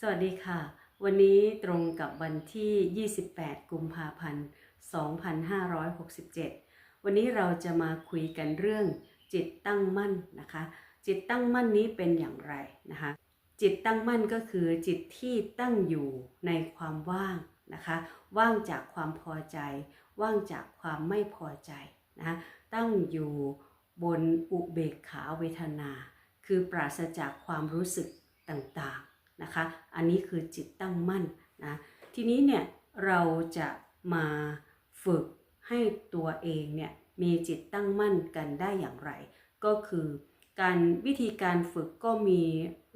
สวัสดีค่ะ วันนี้ตรงกับวันที่ 28 กุมภาพันธ์ 2567 วันนี้เราจะมาคุยกันเรื่องจิตตั้งมั่นนะคะ จิตตั้งมั่นนี้เป็นอย่างไรนะคะ จิตตั้งมั่นก็คือจิตที่ตั้งอยู่ในความว่างนะคะ ว่างจากความพอใจ ว่างจากความไม่พอใจนะะตั้งอยู่บนอุเบกขาเวทนา คือปราศจากความรู้สึกต่างๆ นะคะ อันนี้คือจิตตั้งมั่นนะ ทีนี้เนี่ยเราจะมาฝึกให้ตัวเองเนี่ยมีจิตตั้งมั่นกันได้อย่างไร ก็คือการวิธีการฝึกก็มี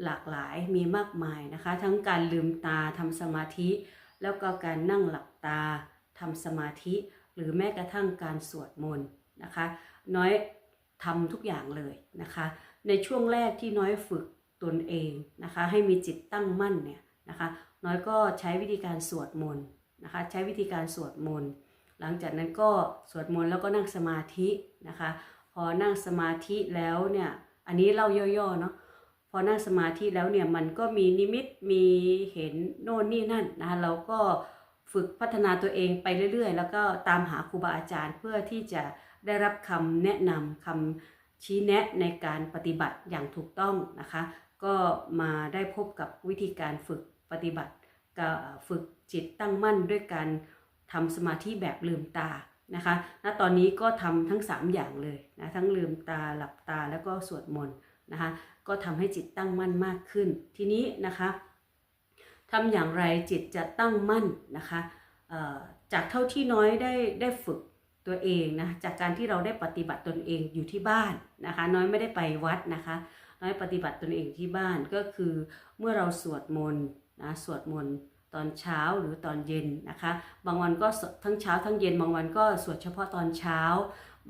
หลากหลายมีมากมายนะคะ ทั้งการลืมตาทำสมาธิ แล้วก็การนั่งหลับตาทำสมาธิ หรือแม้กระทั่งการสวดมนต์นะคะ น้อยทำทุกอย่างเลยนะคะ ในช่วงแรกที่น้อยฝึก ตนเองนะคะให้มีจิตตั้งมั่นเนี่ยนะคะน้อยก็ใช้วิธีการสวดมนต์นะคะใช้วิธีการสวดมนต์หลังจากนั้นก็สวดมนต์แล้วก็นั่งสมาธินะคะพอนั่งสมาธิแล้วเนี่ยอันนี้เล่าย่อๆเนาะพอนั่งสมาธิแล้วเนี่ยมันก็มีนิมิตมีเห็นโน่นนี่นั่นนะคะเราก็ฝึกพัฒนาตัวเองไปเรื่อยๆ แล้วก็ตามหาครูบาอาจารย์เพื่อที่จะได้รับคำแนะนำคำชี้แนะในการปฏิบัติอย่างถูกต้องนะคะ ก็มาได้พบกับวิธีการฝึกปฏิบัติฝึกจิตตั้งมั่นด้วยการทำสมาธิแบบลืมตานะคะณตอนนี้ก็ทำทั้ง 3 อย่างเลยนะทั้งลืมตาหลับตาแล้วก็สวดมนต์นะคะก็ทำให้จิตตั้งมั่นมากขึ้น ทีนี้นะคะทำอย่างไรจิตจะตั้งมั่นนะคะจากเท่าที่น้อยได้ได้ฝึกตัวเองนะจากการที่เราได้ปฏิบัติตนเองอยู่ที่บ้านนะคะ น้อยไม่ได้ไปวัดนะคะ น้อยปฏิบัติตนเองที่บ้านก็คือเมื่อเราสวดมนต์นะสวดมนต์ตอนเช้าหรือตอนเย็นนะคะ บางวันก็ทั้งเช้าทั้งเย็น บางวันก็สวดเฉพาะตอนเช้า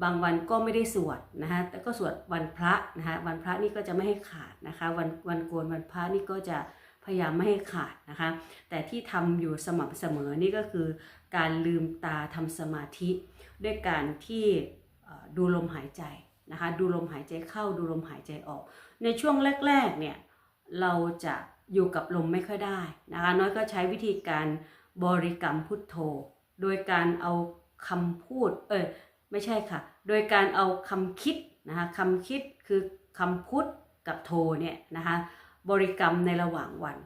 บางวันก็ไม่ได้สวดนะคะแต่ก็สวดวันพระนะคะวันพระนี่ก็จะไม่ให้ขาดนะคะ วันวันโกนวันพระนี่ก็จะพยายามไม่ให้ขาดนะคะ แต่ที่ทำอยู่สม่ำเสมอนี่ก็คือ การลืมตาทำสมาธิ ด้วยการที่ดูลมหายใจ นะคะดูลมหายใจเข้าดูลมหายใจออก ในช่วงแรกๆเนี่ยเราจะอยู่กับลมไม่ค่อยได้นะคะน้อยก็ใช้วิธีการบริกรรมพุทโธ โดยการเอาคำพูดเออไม่ใช่ค่ะ โดยการเอาคำคิดนะคะคำคิดคือคำพุทกับโธเนี่ยนะคะบริกรรมในระหว่างวัน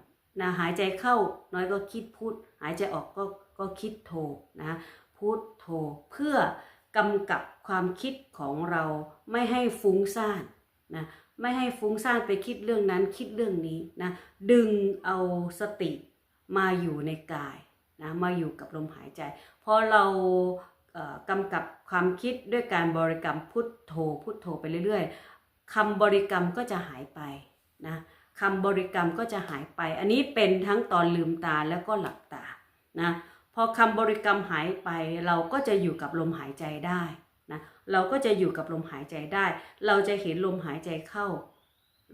นะหายใจเข้าน้อยก็คิดพุทหายใจออกก็ก็คิดโธนะพุทโธเพื่อ กำกับความคิดของเราไม่ให้ฟุ้งซ่านนะไม่ให้ฟุ้งซ่านไปคิดเรื่องนั้นคิดเรื่องนี้นะดึงเอาสติมาอยู่ในกายนะมาอยู่กับลมหายใจพอเรากำกับความคิดด้วยการบริกรรมพุทโธพุทโธไปเรื่อยๆคำบริกรรมก็จะหายไปนะคำบริกรรมก็จะหายไป อันนี้เป็นทั้งตอนลืมตาแล้วก็หลับตานะ พอคำบริกรรมหายไปเราก็จะอยู่กับลมหายใจได้นะเราก็จะอยู่กับลมหายใจได้ เราจะเห็นลมหายใจเข้า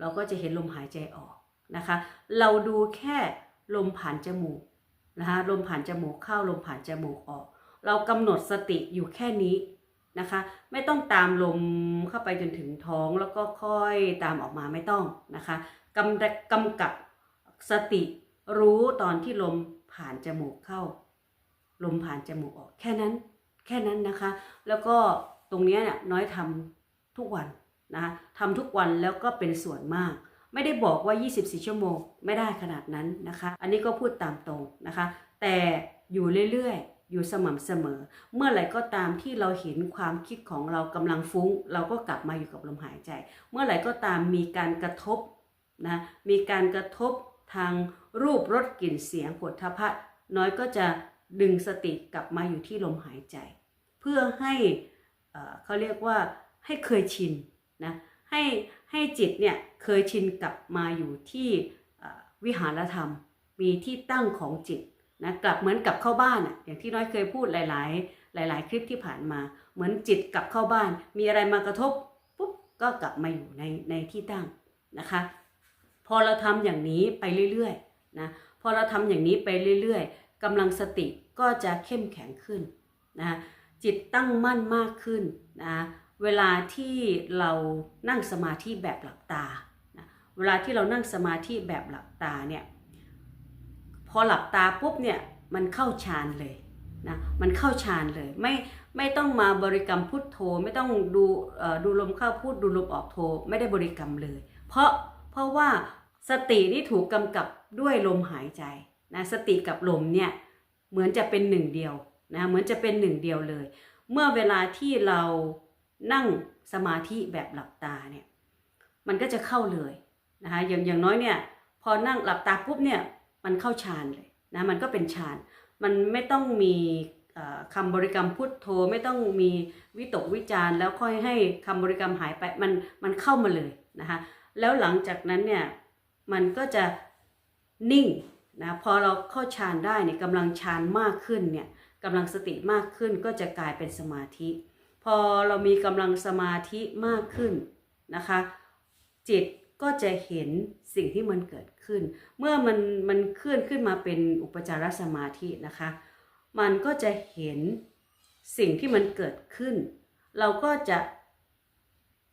เราก็จะเห็นลมหายใจออกนะคะ เราดูแค่ลมผ่านจมูกนะคะลมผ่านจมูกเข้าลมผ่านจมูกออก เรากำหนดสติอยู่แค่นี้นะคะ ไม่ต้องตามลมเข้าไปจนถึงท้องแล้วก็ค่อยตามออกมาไม่ต้องนะคะกำกำกับสติรู้ตอนที่ลมผ่านจมูกเข้า ลมผ่านจมูกออกแค่นั้นแค่นั้นนะคะ แล้วก็ตรงนี้เนี่ยน้อยทำทุกวันนะะทำทุกวันแล้วก็เป็นส่วนมาก ไม่ได้บอกว่า 24 ชั่วโมงไม่ได้ขนาดนั้นนะคะ อันนี้ก็พูดตามตรงนะคะ แต่อยู่เรื่อยๆ อยู่สม่ำเสมอ เมื่อไหร่ก็ตามที่เราเห็นความคิดของเรากำลังฟุ้ง เราก็กลับมาอยู่กับลมหายใจ เมื่อไหร่ก็ตามมีการกระทบนะมีการกระทบทางรูปรสกลิ่นเสียงผลทพะน้อยก็จะ ดึงสติกลับมาอยู่ที่ลมหายใจ เพื่อให้เอ่อเขาเรียกว่าให้เคยชินนะให้ให้จิตเนี่ยเคยชินกลับมาอยู่ที่วิหารธรรม มีที่ตั้งของจิตนะกลับเหมือนกลับเข้าบ้านอะอย่างที่น้อยเคยพูดหลาย ๆ หลาย ๆ คลิปที่ผ่านมา เหมือนจิตกลับเข้าบ้าน มีอะไรมากระทบปุ๊บก็กลับมาอยู่ในในที่ตั้งนะคะ พอเราทำอย่างนี้ไปเรื่อย ๆ นะพอเราทำอย่างนี้ไปเรื่อยๆ กำลังสติก็จะเข้มแข็งขึ้นนะจิตตั้งมั่นมากขึ้นนะเวลาที่เรานั่งสมาธิแบบหลับตานะเวลาที่เรานั่งสมาธิแบบหลับตาเนี่ยพอหลับตาปุ๊บเนี่ยมันเข้าฌานเลยนะมันเข้าฌานเลยไม่ไม่ต้องมาบริกรรมพุทโธไม่ต้องดูดูลมเข้าพูดดูลมออกโธไม่ได้บริกรรมเลย เพราะเพราะว่าสตินี่ถูกกำกับด้วยลมหายใจ นะสติกับลมเนี่ยเหมือนจะเป็นหนึ่งเดียวนะเหมือนจะเป็นหนึ่งเดียวเลย เมื่อเวลาที่เรานั่งสมาธิแบบหลับตาเนี่ยมันก็จะเข้าเลยนะคะอย่างอย่างน้อยเนี่ยพอนั่งหลับตาปุ๊บเนี่ยมันเข้าฌานเลยนะมันก็เป็นฌานมันไม่ต้องมีเอ่อคำบริกรรมพุทโธไม่ต้องมีวิตกวิจารณ์แล้วค่อยให้คำบริกรรมหายไปมันมันเข้ามาเลยนะคะแล้วหลังจากนั้นเนี่ยมันก็จะนิ่ง นะพอเราเข้าฌานได้เนี่ยกำลังฌานมากขึ้นเนี่ยกำลังสติมากขึ้นก็จะกลายเป็นสมาธิ พอเรามีกำลังสมาธิมากขึ้นนะคะ จิตก็จะเห็นสิ่งที่มันเกิดขึ้น เมื่อมันมันเคลื่อนขึ้นมาเป็นอุปจารสมาธินะคะ มันก็จะเห็นสิ่งที่มันเกิดขึ้น เราก็จะ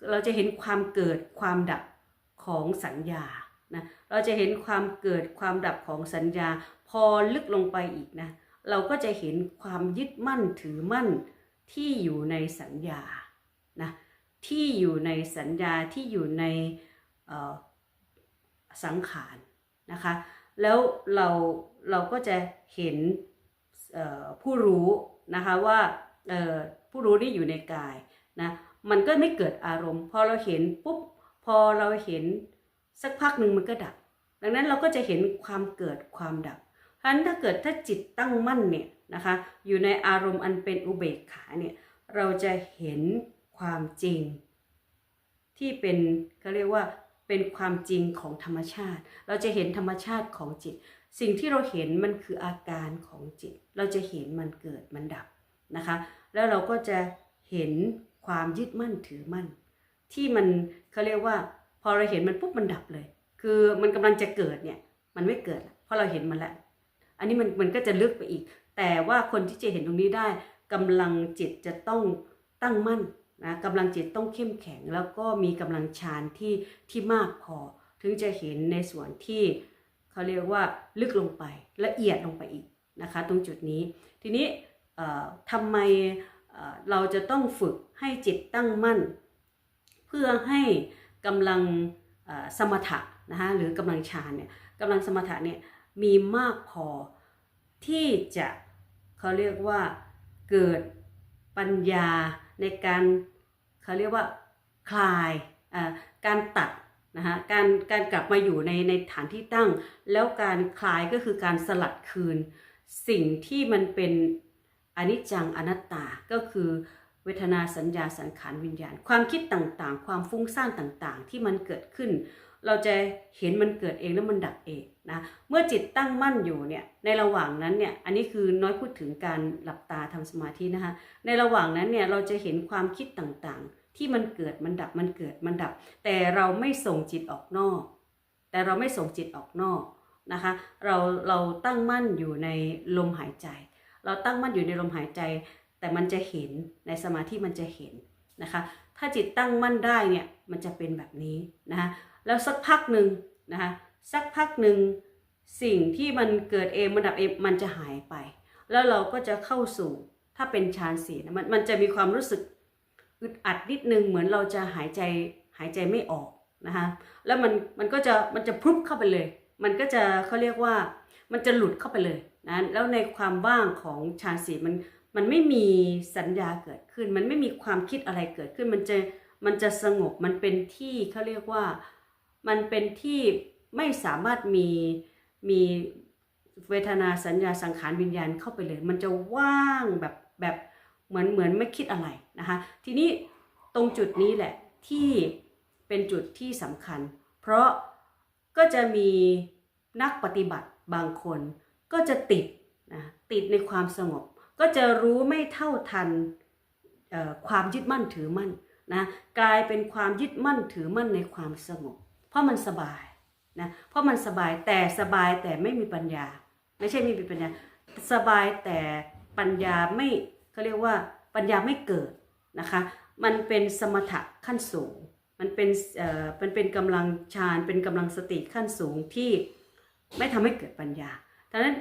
เราจะเห็นความเกิดความดับของสัญญานะ เราจะเห็นความเกิดความดับของสัญญา พอลึกลงไปอีกนะ เราก็จะเห็นความยึดมั่นถือมั่นที่อยู่ในสัญญานะที่อยู่ในสัญญาที่อยู่ในสังขารนะคะ แล้วเราเราก็จะเห็นผู้รู้นะคะว่าผู้รู้ที่อยู่ในกายนะมันก็ไม่เกิดอารมณ์ พอเราเห็นปุ๊บพอเราเห็น สักพักหนึ่งมันก็ดับ ดังนั้นเราก็จะเห็นความเกิดความดับเพราะฉะนั้นถ้าเกิดถ้าจิตตั้งมั่นเนี่ยนะคะ อยู่ในอารมณ์อันเป็นอุเบกขาเนี่ยเราจะเห็นความจริง ที่เป็นเขาเรียกว่าเป็นความจริงของธรรมชาติ เราจะเห็นธรรมชาติของจิต สิ่งที่เราเห็นมันคืออาการของจิต เราจะเห็นมันเกิดมันดับนะคะ แล้วเราก็จะเห็นความยึดมั่นถือมั่น ที่มันเขาเรียกว่า อเราเห็นมันปุ๊บมันดับเลย คือมันกำลังจะเกิดเนี่ยมันไม่เกิดเพราะเราเห็นมันแล้วอันนี้มันมันก็จะลึกไปอีก แต่ว่าคนที่จะเห็นตรงนี้ได้กำลังจิตจะต้องตั้งมั่นนะกำลังจิตต้องเข้มแข็ง แล้วก็มีกำลังฌานที่ที่มากพอ ถึงจะเห็นในส่วนที่เขาเรียกว่าลึกลงไปละเอียดลงไปอีกนะคะ ตรงจุดนี้ ทีนี้เอ่อทำไมเอ่อเราจะต้องฝึกให้จิตตั้งมั่น เพื่อให้ กำลังสมถะนะคะหรือกำลังฌานเนี่ยกำลังสมถะเนี่ยมีมากพอที่จะเขาเรียกว่าเกิดปัญญาในการเขาเรียกว่าคลายการตัดนะคะการการกลับมาอยู่ในในฐานที่ตั้ง แล้วการคลายก็คือการสลัดคืน สิ่งที่มันเป็นอนิจจังอนัตตาก็คือ เวทนาสัญญาสังขารวิญญาณ ความคิดต่างๆ ความฟุ้งซ่านต่างๆ ที่มันเกิดขึ้น เราจะเห็นมันเกิดเองแล้วมันดับเองนะเมื่อจิตตั้งมั่นอยู่เนี่ยในระหว่างนั้นเนี่ยอันนี้คือน้อยพูดถึงการหลับตาทำสมาธินะคะในระหว่างนั้นเนี่ยเราจะเห็นความคิดต่างๆ ที่มันเกิดมันดับมันเกิดมันดับ แต่เราไม่ส่งจิตออกนอก แต่เราไม่ส่งจิตออกนอกนะคะเราเราตั้งมั่นอยู่ในลมหายใจ เราตั้งมั่นอยู่ในลมหายใจ แต่มันจะเห็นในสมาธิมันจะเห็นนะคะ ถ้าจิตตั้งมั่นได้เนี่ยมันจะเป็นแบบนี้นะคะแล้วสักพักหนึ่งนะคะสักพักหนึ่งสิ่งที่มันเกิดเองมันดับเองมันจะหายไป แล้วเราก็จะเข้าสู่ถ้าเป็นฌานสี่นะมันมันจะมีความรู้สึกอึดอัดนิดนึงเหมือนเราจะหายใจหายใจไม่ออกนะคะแล้วมันมันก็จะมันจะพรุบเข้าไปเลย มันก็จะเขาเรียกว่ามันจะหลุดเข้าไปเลยนะแล้วในความว่างของฌานสี่มัน มันไม่มีสัญญาเกิดขึ้น มันไม่มีความคิดอะไรเกิดขึ้น มันจะมันจะสงบมันเป็นที่เขาเรียกว่ามันเป็นที่ไม่สามารถมีมีเวทนาสัญญาสังขารวิญญาณเข้าไปเลย มันจะว่างแบบแบบเหมือนเหมือนไม่คิดอะไรนะคะ ทีนี้ตรงจุดนี้แหละที่เป็นจุดที่สำคัญ เพราะก็จะมีนักปฏิบัติบางคนก็จะติดนะติดในความสงบ ก็จะรู้ไม่เท่าทันความยึดมั่นถือมั่นนะกลายเป็นความยึดมั่นถือมั่นในความสงบ เพราะมันสบายนะเพราะมันสบายแต่สบายแต่ไม่มีปัญญา ไม่ใช่ไม่มีปัญญา สบายแต่ปัญญาไม่เขาเรียกว่าปัญญาไม่เกิดนะคะมันเป็นสมถะขั้นสูง มันเป็นเอ่อมันเป็นกำลังฌานเป็นกำลังสติขั้นสูงที่ไม่ทำให้เกิดปัญญาดังนั้น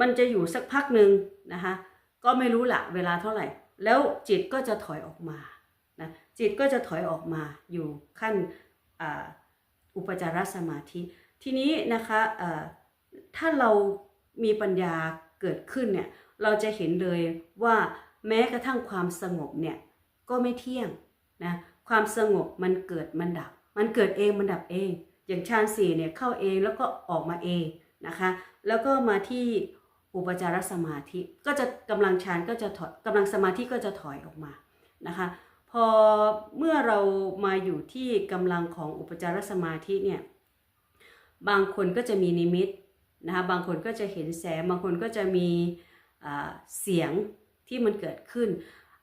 มันจะอยู่สักพักหนึ่งนะคะก็ไม่รู้ละเวลาเท่าไหร่ แล้วจิตก็จะถอยออกมานะจิตก็จะถอยออกมาอยู่ขั้นอ,อุปจารสมาธิ ทีนี้นะคะถ้าเรามีปัญญาเกิดขึ้นเนี่ยเราจะเห็นเลยว่าแม้กระทั่งความสงบเนี่ยก็ไม่เที่ยงนะความสงบมันเกิดมันดับ มันเกิดเองมันดับเอง อย่างฌานสี่เนี่ยเข้าเองแล้วก็ออกมาเอง นะคะ แล้วก็มาที่อุปจารสมาธิก็จะกำลังฌานก็จะถอยกำลังสมาธิก็จะถอยออกมานะคะพอเมื่อเรามาอยู่ที่กำลังของอุปจารสมาธิเนี่ยบางคนก็จะมีนิมิตนะคะบางคนก็จะเห็นแสงบางคนก็จะมีเสียงที่มันเกิดขึ้น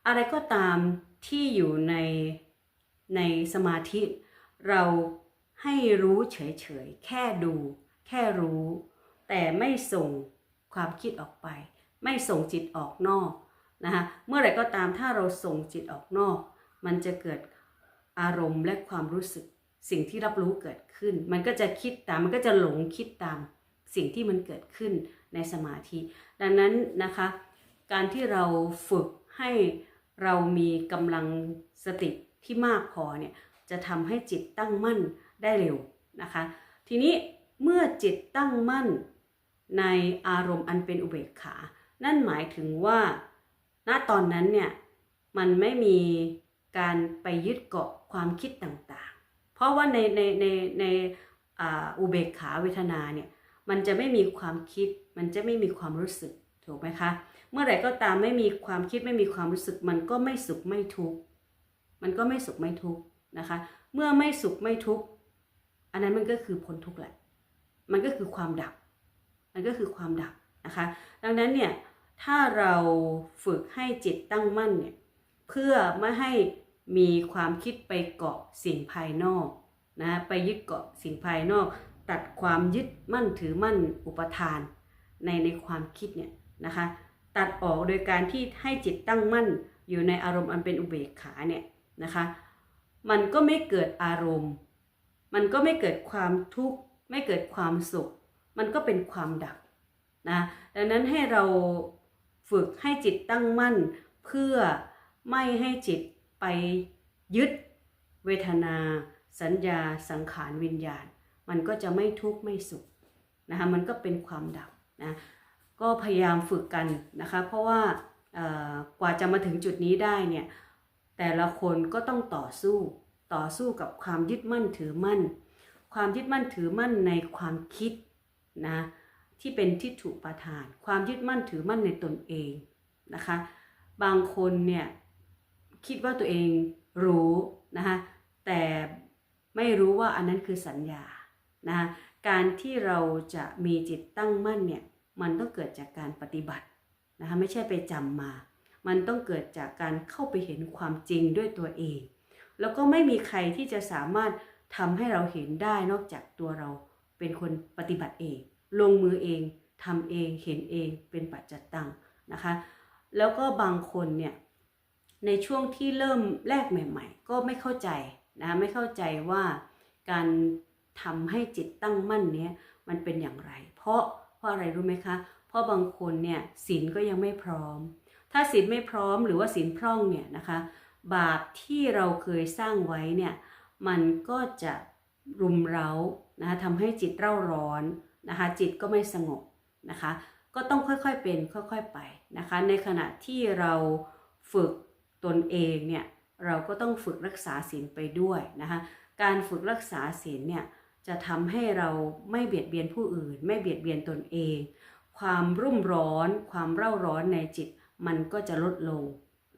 อะไรก็ตามที่อยู่ในในสมาธิ เราให้รู้เฉยๆ แค่ดู แค่รู้ แต่ไม่ส่งความคิดออกไป ไม่ส่งจิตออกนอกนะคะเมื่อไรก็ตามถ้าเราส่งจิตออกนอก มันจะเกิดอารมณ์และความรู้สึกสิ่งที่รับรู้เกิดขึ้น มันก็จะคิดตามมันก็จะหลงคิดตามสิ่งที่มันเกิดขึ้นในสมาธิ ดังนั้นนะคะ การที่เราฝึกให้เรามีกำลังสติที่มากพอเนี่ยจะทำให้จิตตั้งมั่นได้เร็วนะคะ ทีนี้เมื่อจิตตั้งมั่น ในอารมณ์อันเป็นอุเบกขา นั่นหมายถึงว่า ณ ตอนนั้นเนี่ย มันไม่มีการไปยึดเกาะความคิดต่างๆ เพราะว่าในในในในอุเบกขาเวทนาเนี่ย มันจะไม่มีความคิด มันจะไม่มีความรู้สึก ถูกไหมคะ เมื่อไหร่ก็ตามไม่มีความคิดไม่มีความรู้สึก มันก็ไม่สุขไม่ทุกข์ มันก็ไม่สุขไม่ทุกข์นะคะ เมื่อไม่สุขไม่ทุกข์ อันนั้นมันก็คือพ้นทุกข์แหละ มันก็คือความดับ มันก็คือความดับนะคะ ดังนั้นเนี่ยถ้าเราฝึกให้จิตตั้งมั่นเนี่ยเพื่อไม่ให้มีความคิดไปเกาะสิ่งภายนอกนะไปยึดเกาะสิ่งภายนอก ตัดความยึดมั่นถือมั่นอุปทาน ในในความคิดเนี่ยนะคะตัดออกโดยการที่ให้จิตตั้งมั่นอยู่ในอารมณ์อันเป็นอุเบกขาเนี่ยนะคะมันก็ไม่เกิดอารมณ์ มันก็ไม่เกิดความทุกข์ไม่เกิดความสุข มันก็เป็นความดับนะดังนั้นให้เราฝึกให้จิตตั้งมั่น เพื่อไม่ให้จิตไปยึดเวทนา สัญญาสังขารวิญญาณ มันก็จะไม่ทุกข์ไม่สุขนะคะมันก็เป็นความดับนะก็พยายามฝึกกันนะคะ เพราะว่ากว่าจะมาถึงจุดนี้ได้เนี่ยแต่ละคนก็ต้องต่อสู้ต่อสู้กับความยึดมั่นถือมั่น ความยึดมั่นถือมั่นในความคิด นะที่เป็นทิฏฐุปาทาน ความยึดมั่นถือมั่นในตนเองนะคะ บางคนเนี่ยคิดว่าตัวเองรู้นะคะแต่ไม่รู้ว่าอันนั้นคือสัญญานะคะการที่เราจะมีจิตตั้งมั่นเนี่ยมันต้องเกิดจากการปฏิบัตินะคะไม่ใช่ไปจำมา มันต้องเกิดจากการเข้าไปเห็นความจริงด้วยตัวเอง แล้วก็ไม่มีใครที่จะสามารถทำให้เราเห็นได้นอกจากตัวเรา เป็นคนปฏิบัติเอง ลงมือเองทำเองเห็นเองเป็นปัจจตังนะคะ แล้วก็บางคนเนี่ยในช่วงที่เริ่มแรกใหม่ๆ ก็ไม่เข้าใจนะไม่เข้าใจว่าการทำให้จิตตั้งมั่นเนี้ยมันเป็นอย่างไร เพราะเพราะอะไรรู้ไหมคะ เพราะบางคนเนี่ยศีลก็ยังไม่พร้อม ถ้าศีลไม่พร้อมหรือว่าศีลพร่องเนี่ยนะคะบาปที่เราเคยสร้างไว้เนี่ยมันก็จะรุมเร้า นะคะทำให้จิตเร่าร้อนนะคะ จิตก็ไม่สงบนะคะ ก็ต้องค่อยๆเป็นค่อยๆไปนะคะ ในขณะที่เราฝึกตนเองเนี่ยเราก็ต้องฝึกรักษาศีลไปด้วยนะคะ การฝึกรักษาศีลเนี่ยจะทำให้เราไม่เบียดเบียนผู้อื่น ไม่เบียดเบียนตนเอง ความรุ่มร้อน ความเร่าร้อนในจิตมันก็จะลดลง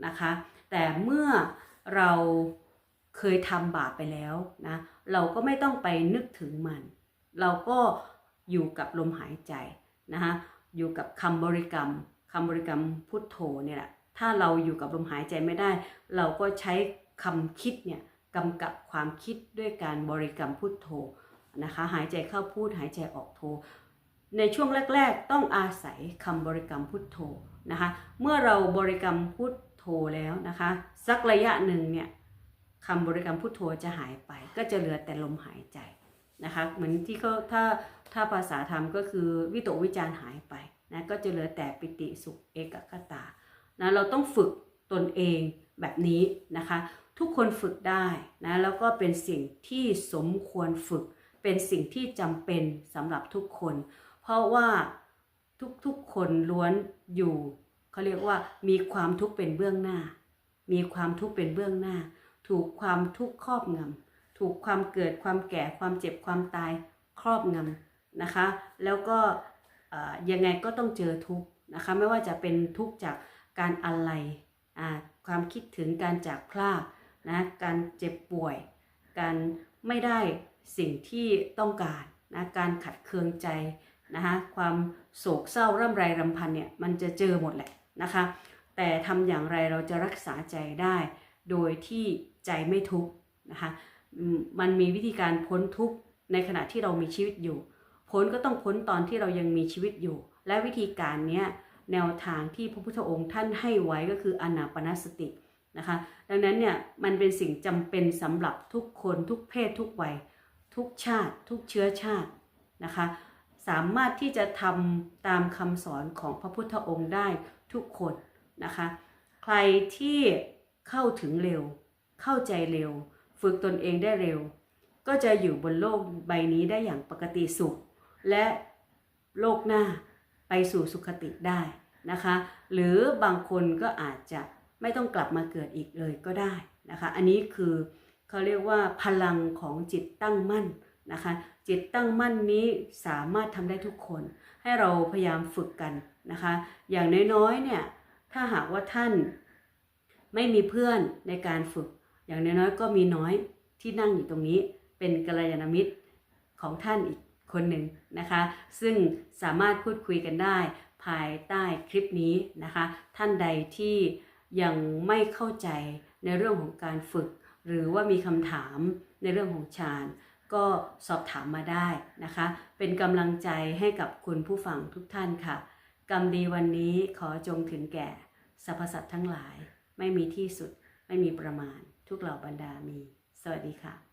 นะคะ แต่เมื่อเราเคยทำบาปไปแล้วนะ เราก็ไม่ต้องไปนึกถึงมัน เราก็อยู่กับลมหายใจนะคะอยู่กับคำบริกรรมคำบริกรรมพุทโธเนี่ยแหละถ้าเราอยู่กับลมหายใจไม่ได้ เราก็ใช้คำคิดเนี่ยกำกับความคิดด้วยการบริกรรมพุทโธนะคะหายใจเข้าพูดหายใจออกโธในช่วงแรก ๆ ต้องอาศัยคำบริกรรมพุทโธนะคะเมื่อเราบริกรรมพุทโธแล้วนะคะ สักระยะหนึ่งเนี่ย คำบริกรรมพุทโธจะหายไป ก็จะเหลือแต่ลมหายใจนะคะเหมือนที่เขาถ้าถ้าภาษาธรรมก็คือวิตกวิจารหายไปนะก็จะเหลือแต่ปิติสุขเอกคตานะเราต้องฝึกตนเองแบบนี้นะคะ ทุกคนฝึกได้นะแล้วก็เป็นสิ่งที่สมควรฝึก เป็นสิ่งที่จำเป็นสำหรับทุกคน เพราะว่าทุกๆคนล้วนอยู่เขาเรียกว่ามีความทุกข์เป็นเบื้องหน้า มีความทุกข์เป็นเบื้องหน้า ถูกความทุกข์ครอบงำถูกความเกิดความแก่ความเจ็บความตายครอบงำนะคะ แล้วก็ยังไงก็ต้องเจอทุกข์นะคะ ไม่ว่าจะเป็นทุกข์จากการอะไรความคิดถึงการจากพลากนะการเจ็บป่วย การไม่ได้สิ่งที่ต้องการนะการขัดเคืองใจนะคะความโศกเศร้าร่ำไรรำพันเนี่ยมันจะเจอหมดแหละนะคะ แต่ทำอย่างไรเราจะรักษาใจได้ โดยที่ใจไม่ทุกข์นะคะมันมีวิธีการพ้นทุกข์ในขณะที่เรามีชีวิตอยู่ พ้นก็ต้องพ้นตอนที่เรายังมีชีวิตอยู่ และวิธีการเนี้ยแนวทางที่พระพุทธองค์ท่านให้ไว้ก็คืออนาปนสตินะคะดังนั้นเนี่ยมันเป็นสิ่งจำเป็นสำหรับทุกคนทุกเพศทุกวัย ทุกชาติ ทุกเชื้อชาตินะคะสามารถที่จะทำตามคำสอนของพระพุทธองค์ได้ทุกคนนะคะใครที่ เข้าถึงเร็ว เข้าใจเร็ว ฝึกตนเองได้เร็ว ก็จะอยู่บนโลกใบนี้ได้อย่างปกติสุข และโลกหน้าไปสู่สุขติได้นะคะ หรือบางคนก็อาจจะไม่ต้องกลับมาเกิดอีกเลยก็ได้นะคะ อันนี้คือเขาเรียกว่าพลังของจิตตั้งมั่นนะคะ จิตตั้งมั่นนี้สามารถทำได้ทุกคน ให้เราพยายามฝึกกันนะคะ อย่างน้อยๆเนี่ยถ้าหากว่าท่าน ไม่มีเพื่อนในการฝึก อย่างน้อยๆก็มีน้อยที่นั่งอยู่ตรงนี้ เป็นกัลยาณมิตรของท่านอีกคนหนึ่งนะคะ ซึ่งสามารถพูดคุยกันได้ภายใต้คลิปนี้นะคะ ท่านใดที่ยังไม่เข้าใจในเรื่องของการฝึก หรือว่ามีคำถามในเรื่องของฌานก็สอบถามมาได้นะคะ เป็นกำลังใจให้กับคุณผู้ฟังทุกท่านค่ะ กรรมดีวันนี้ขอจงถึงแก่สรรพสัตว์ทั้งหลาย ไม่มีที่สุด ไม่มีประมาณ ทุกเหล่าบรรดามี สวัสดีค่ะ